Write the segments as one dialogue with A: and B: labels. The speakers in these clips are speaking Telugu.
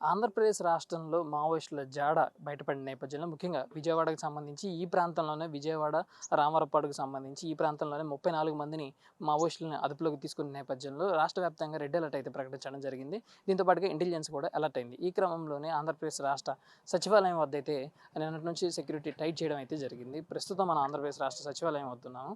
A: ఆంధ్రప్రదేశ్ రాష్ట్రంలో మావోయిస్టుల జాడ బయటపడిన నేపథ్యంలో ముఖ్యంగా విజయవాడకు సంబంధించి ఈ ప్రాంతంలోనే విజయవాడ రామరపాడుకు సంబంధించి ఈ ప్రాంతంలోనే ముప్పై నాలుగు మందిని మావోయిస్టులను అదుపులోకి తీసుకున్న నేపథ్యంలో రాష్ట్ర వ్యాప్తంగా రెడ్ అలర్ట్ అయితే ప్రకటించడం జరిగింది. దీంతో పాటుగా ఇంటెలిజెన్స్ కూడా అలర్ట్ అయింది. ఈ క్రమంలోనే ఆంధ్రప్రదేశ్ రాష్ట్ర సచివాలయం వద్ద అయితే నిన్నటి నుంచి సెక్యూరిటీ టైట్ చేయడం అయితే జరిగింది. ప్రస్తుతం మన ఆంధ్రప్రదేశ్ రాష్ట్ర సచివాలయం వద్దున్నాము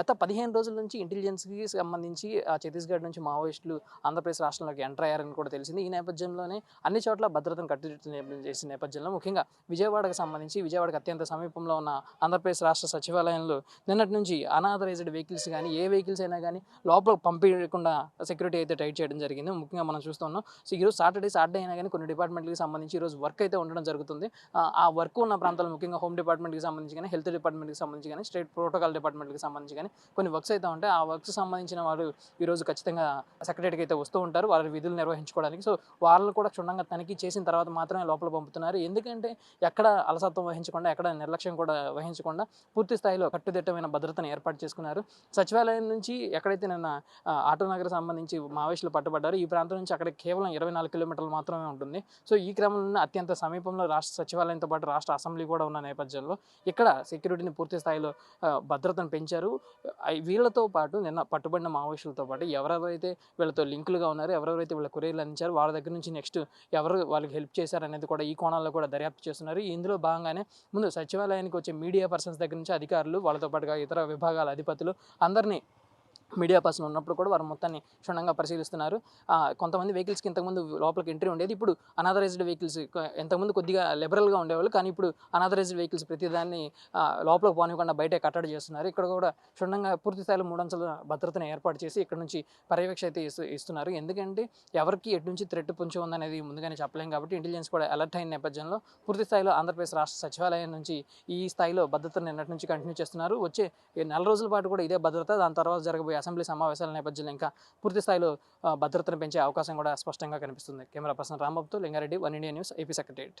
A: గత పదిహేను రోజుల నుంచి ఇంటెలిజెన్స్కి సంబంధించి ఆ ఛత్తీస్గఢ్ నుంచి మావోయిస్టులు ఆంధ్రప్రదేశ్ రాష్ట్రంలోకి ఎంటర్ అయ్యారని కూడా తెలిసింది. ఈ నేపథ్యంలోనే అన్ని చోట్ల భద్రతను కట్టుదిట్టు చేసిన నేపథ్యంలో ముఖ్యంగా విజయవాడకు సంబంధించి విజయవాడకు అత్యంత సమీపంలో ఉన్న ఆంధ్రప్రదేశ్ రాష్ట్ర సచివాలయంలో నిన్నటి నుంచి అనాథరైజ్డ్ వెహికల్స్ కానీ ఏ వెహికల్స్ అయినా కానీ లోపల పంపించకుండా సెక్యూరిటీ అయితే టైట్ చేయడం జరిగింది. ముఖ్యంగా మనం చూస్తున్నాం సో ఈరోజు సాటర్డే సాటర్డే అయినా కానీ కొన్ని డిపార్ట్మెంట్లకు సంబంధించి ఈరోజు వర్క్ అయితే ఉండడం జరుగుతుంది. ఆ, వర్క్ ఉన్న ప్రాంతాలు ముఖ్యంగా హోమ్ డిపార్ట్మెంట్కి సంబంధించి కానీ హెల్త్ డిపార్ట్మెంట్కి సంబంధించి కానీ స్టేట్ ప్రోటోకాల్ డిపార్ట్మెంట్కి సంబంధించి కానీ కొన్ని వర్క్స్ అయితే ఉంటాయి. ఆ వర్క్స్ సంబంధించిన వారు ఈరోజు ఖచ్చితంగా సెక్రటరీకి అయితే వస్తూ ఉంటారు. వారి విధులు నిర్వహించుకోవడానికి. సో వాళ్ళు కూడా క్షుణ్ణంగా తనిఖీ చేసిన తర్వాత మాత్రమే లోపల పంపుతున్నారు. ఎందుకంటే ఎక్కడ అలసత్వం వహించకుండా ఎక్కడ నిర్లక్ష్యం కూడా వహించకుండా పూర్తి స్థాయిలో కట్టుదిట్టమైన భద్రతను ఏర్పాటు చేసుకున్నారు. సచివాలయం నుంచి ఎక్కడైతే నిన్న ఆటోనగర్ సంబంధించి మావోయిస్టులు పట్టుబడ్డారు ఈ ప్రాంతం నుంచి అక్కడ కేవలం ఇరవై నాలుగు కిలోమీటర్లు మాత్రమే ఉంటుంది. సో ఈ క్రమంలో అత్యంత సమీపంలో రాష్ట్ర సచివాలయంతో పాటు రాష్ట్ర అసెంబ్లీ కూడా ఉన్న నేపథ్యంలో ఇక్కడ సెక్యూరిటీని పూర్తి స్థాయిలో భద్రతను పెంచారు. వీళ్ళతో పాటు నిన్న పట్టుబడిన మావోయిస్టులతో పాటు ఎవరెవరైతే వీళ్ళతో లింకులుగా ఉన్నారో ఎవరెవరైతే వీళ్ళ కొరీర్లు అందించారు వాళ్ళ దగ్గర నుంచి నెక్స్ట్ ఎవరు వాళ్ళకి హెల్ప్ చేశారనేది కూడా ఈ కోణాల్లో కూడా దర్యాప్తు చేస్తున్నారు. ఇందులో భాగంగానే ముందు సచివాలయానికి వచ్చే మీడియా పర్సన్స్ దగ్గర నుంచి అధికారులు వాళ్ళతో పాటుగా ఇతర విభాగాల అధిపతులు అందరినీ మీడియా పర్సన్ ఉన్నప్పుడు కూడా వారు మొత్తాన్ని క్షుణ్ణంగా పరిశీలిస్తున్నారు. కొంతమంది వెహికల్స్కి ఇంతకుముందు లోపలికి ఎంట్రీ ఉండేది. ఇప్పుడు అనాథరైజ్డ్ వెహికల్స్ ఎంతకుముందు కొద్దిగా లిబరల్గా ఉండేవాళ్ళు. కానీ ఇప్పుడు అనాథరైజ్డ్ వెహికల్స్ ప్రతిదాన్ని లోపలికి పోనివ్వకుండా బయటే కట్టడి చేస్తున్నారు. ఇక్కడ కూడా క్షుణ్ణంగా పూర్తి స్థాయిలో మూడంచెల భద్రతను ఏర్పాటు చేసి ఇక్కడ నుంచి పర్యవేక్ష అయితే ఇస్తున్నారు. ఎందుకంటే ఎవరికి ఎటు నుంచి థ్రెట్ పుంచి ఉందనేది ముందుగానే చెప్పలేం కాబట్టి ఇంటెలిజెన్స్ కూడా అలర్ట్ అయిన నేపథ్యంలో పూర్తి స్థాయిలో ఆంధ్రప్రదేశ్ రాష్ట్ర సచివాలయం నుంచి ఈ స్థాయిలో భద్రతను నిన్నటి నుంచి కంటిన్యూ చేస్తున్నారు. వచ్చే నెల రోజుల పాటు కూడా ఇదే భద్రత. దాని తర్వాత జరగబోయే అసెంబ్లీ సమావేశాల నేపథ్యంలో ఇంకా పూర్తి స్థాయిలో భద్రతను పెంచే అవకాశం కూడా స్పష్టంగా కనిపిస్తుంది. Camera person రాంబాబుతో Lingareddy one India news AP secretariat.